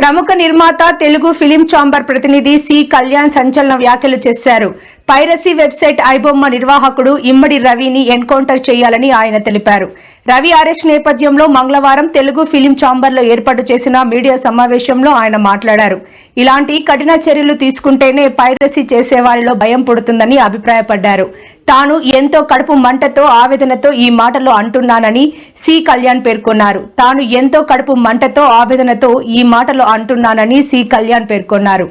ప్రముఖ నిర్మాత Telugu film chamber ప్రతినిధి సి కళ్యాణ్ సంచలన వ్యాఖ్యలు చేశారు. పైరసీ వెబ్సైట్ ఐబొమ్మ నిర్వాహకుడు ఇమ్మడి రవిని ఎన్కౌంటర్ చేయాలని ఆయన తెలిపారు. రవి అరెస్ట్ నేపథ్యంలో మంగళవారం తెలుగు ఫిలిం ఛాంబర్లో ఏర్పాటు చేసిన మీడియా సమావేశంలో ఆయన మాట్లాడారు. ఇలాంటి కఠిన చర్యలు తీసుకుంటేనే పైరసీ చేసే వారిలో భయం పుడుతుందని అభిప్రాయపడ్డారు. తాను ఎంతో కడుపు మంటతో ఆవేదనతో ఈ మాటలు అంటున్నానని సి. కళ్యాణ్ పేర్కొన్నారు. తాను ఎంతో కడుపు మంటతో ఆవేదనతో ఈ మాటలు అంటున్నానని సి. కళ్యాణ్ పేర్కొన్నారు.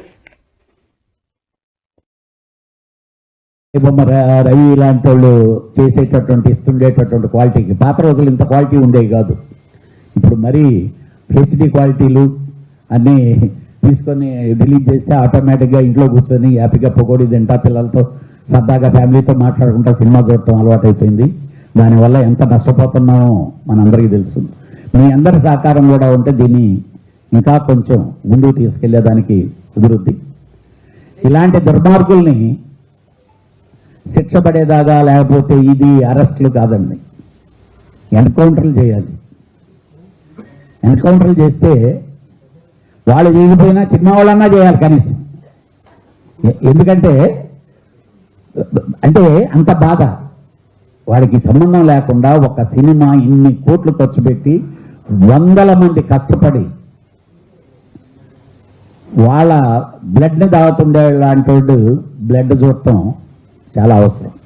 బొమ్మ రవి ఇలాంటి వాళ్ళు చేసేటటువంటి ఇస్తుండేటటువంటి క్వాలిటీకి పాత రోజులు ఇంత క్వాలిటీ ఉండేవి కాదు. ఇప్పుడు మరీ హెచ్డి క్వాలిటీలు అన్నీ తీసుకొని డిలీట్ చేస్తే ఆటోమేటిక్గా ఇంట్లో కూర్చొని హ్యాపీగా పొగోడి తింటా పిల్లలతో సరదాగా ఫ్యామిలీతో మాట్లాడుకుంటా సినిమా చూడటం అలవాటైపోయింది. దానివల్ల ఎంత నష్టపోతున్నామో మనందరికీ తెలుసు. మీ అందరి సహకారం కూడా ఉంటే దీన్ని ఇంకా కొంచెం ముందుకు తీసుకెళ్ళేదానికి కుదురుద్ది. ఇలాంటి దుర్మార్గుల్ని శిక్ష పడేదాకా లేకపోతే ఇది అరెస్టులు కాదండి. ఎన్కౌంటర్లు చేయాలి. ఎన్కౌంటర్లు చేస్తే వాళ్ళు చేయకపోయినా చిన్న వాళ్ళన్నా చేయాలి కనీసం. ఎందుకంటే అంటే అంత బాధ. వాడికి సంబంధం లేకుండా ఒక సినిమా ఇన్ని కోట్లు ఖర్చు పెట్టి వందల మంది కష్టపడి వాళ్ళ బ్లడ్ని తాగుతుండే లాంటి బ్లడ్ చూడటం చాలా అవసరం.